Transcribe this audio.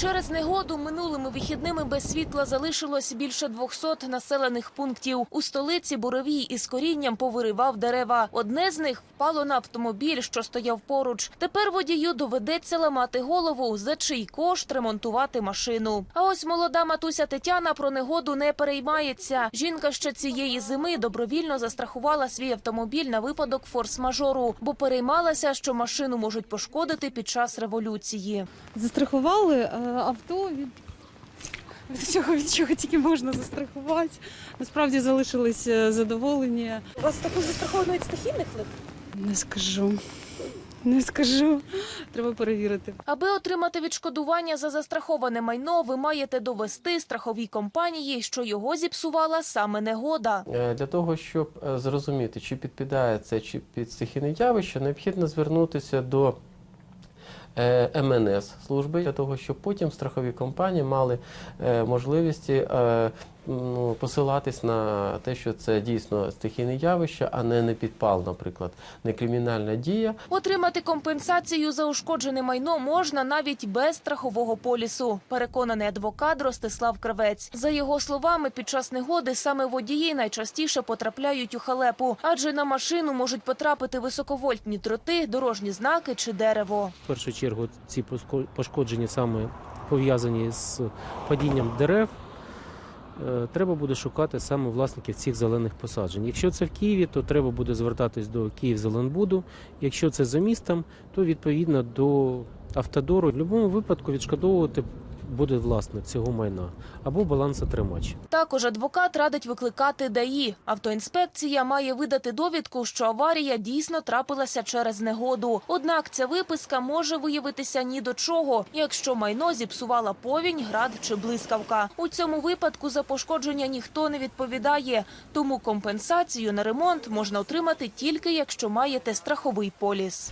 Через негоду минулими вихідними без світла залишилось більше 200 населених пунктів. У столиці буревій із корінням повиривав дерева. Одне з них впало на автомобіль, що стояв поруч. Тепер водію доведеться ламати голову, за чий кошт ремонтувати машину. А ось молода матуся Тетяна про негоду не переймається. Жінка ще цієї зими добровільно застрахувала свій автомобіль на випадок форс-мажору, бо переймалася, що машину можуть пошкодити під час революції. Застрахували е, авто від, від всього, від чого тільки можна застрахувати. Насправді залишились е, задоволені. У вас також застраховано навіть стихійних лип? Не скажу. Не скажу. Треба перевірити. Аби отримати відшкодування за застраховане майно, ви маєте довести страховій компанії, що його зіпсувала саме негода. Е, Для того, щоб е, зрозуміти, чи підпадає це чи під стихійне явище, необхідно звернутися до МНС служби для того, щоб потім страхові компанії мали е, можливість е, ну, посилатись на те, що це дійсно стихійне явище, а не непідпал, наприклад, не кримінальна дія. Отримати компенсацію за ушкоджене майно можна навіть без страхового полісу. Переконаний адвокат Ростислав Кравець. За його словами, під час негоди саме водії найчастіше потрапляють у халепу, адже на машину можуть потрапити високовольтні дроти, дорожні знаки чи дерево. В першу чергу ці пошкодження саме пов'язані з падінням дерев. Е, Треба буде шукати саме власників цих зелених посаджень. Якщо це в Києві, то треба буде звертатись до Київзеленбуду. Якщо це за містом, то відповідно до автодору. В будь-якому випадку відшкодовувати буде власник цього майна або балансотримач. Також адвокат радить викликати ДАІ. Автоінспекція має видати довідку, що аварія дійсно трапилася через негоду. Однак ця виписка може виявитися ні до чого, якщо майно зіпсувала повінь, град чи блискавка. У цьому випадку за пошкодження ніхто не відповідає, тому компенсацію на ремонт можна отримати тільки якщо маєте страховий поліс.